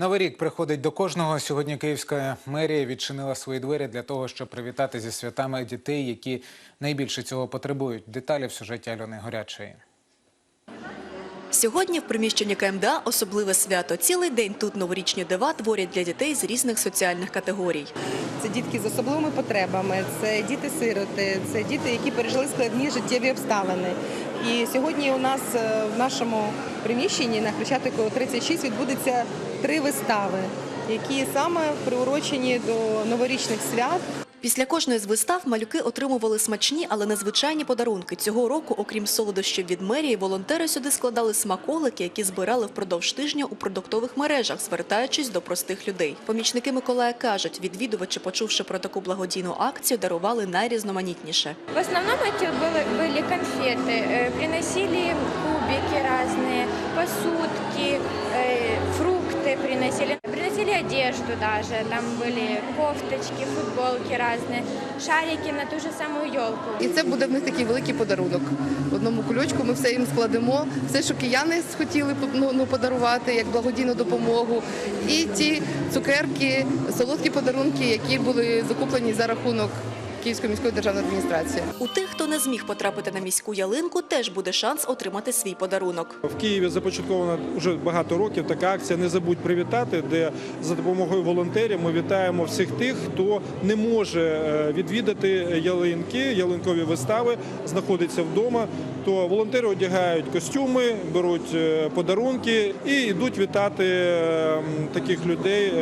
Новий рік приходить до кожного. Сьогодні Київська мерія відчинила свої двері для того, щоб привітати зі святами дітей, які найбільше цього потребують. Деталі в сюжеті Альони Горячої. Сьогодні в приміщенні КМДА особливе свято. Цілий день тут новорічні дива творять для дітей з різних соціальних категорій. Це дітки з особливими потребами, це діти-сироти, це діти, які пережили складні життєві обставини. І сьогодні у нас е, в нашому приміщенні на Хрещатику 36 відбудеться три вистави, які саме приурочені до новорічних свят. Після кожної з вистав малюки отримували смачні, але незвичайні подарунки. Цього року, окрім солодощів від мерії, волонтери сюди складали смаколики, які збирали впродовж тижня у продуктових мережах, звертаючись до простих людей. Помічники Миколая кажуть, відвідувачі, почувши про таку благодійну акцію, дарували найрізноманітніше. В основном это было, были конфеты. Э, Приносили кубики разные, посудки, одежду даже. Там были кофточки, футболки разные, шарики на ту же самую елку. І це буде в них такий великий подарунок. Одному кульочку ми все їм складемо. Все, що кияни хотіли ну, ну, подарувати як благодійну допомогу. І ті цукерки, солодкі подарунки, які були закуплені за рахунок Київської міської державної адміністрації. У тих, хто не зміг потрапити на міську ялинку, теж буде шанс отримати свій подарунок. В Києві започаткована вже багато років така акція Не забудь привітати, де за допомогою волонтерів ми вітаємо всіх тих, хто не може е, відвідати ялинки, ялинкові вистави, знаходиться вдома. То волонтери одягають костюми, беруть е, подарунки і йдуть вітати е, таких людей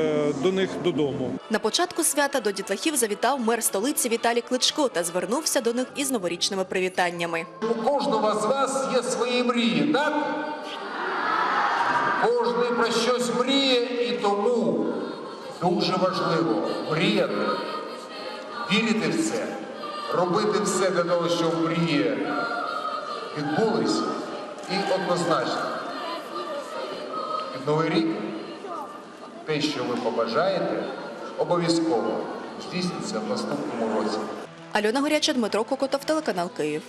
до них додому. На початку свята до дітлахів завітав мер столиці Віталій Кличко та звернувся до них із новорічними привітаннями. У кожного з вас є свої мрії, так? Кожний про щось мріє і тому дуже важливо мріяти, вірити в це, робити все для того, щоб мрії відбулись і однозначно. Під Новий рік те, що ви побажаєте, обов'язково здійсниться в наступному році. Альона Горяча, Дмитро Кокотов, телеканал Київ.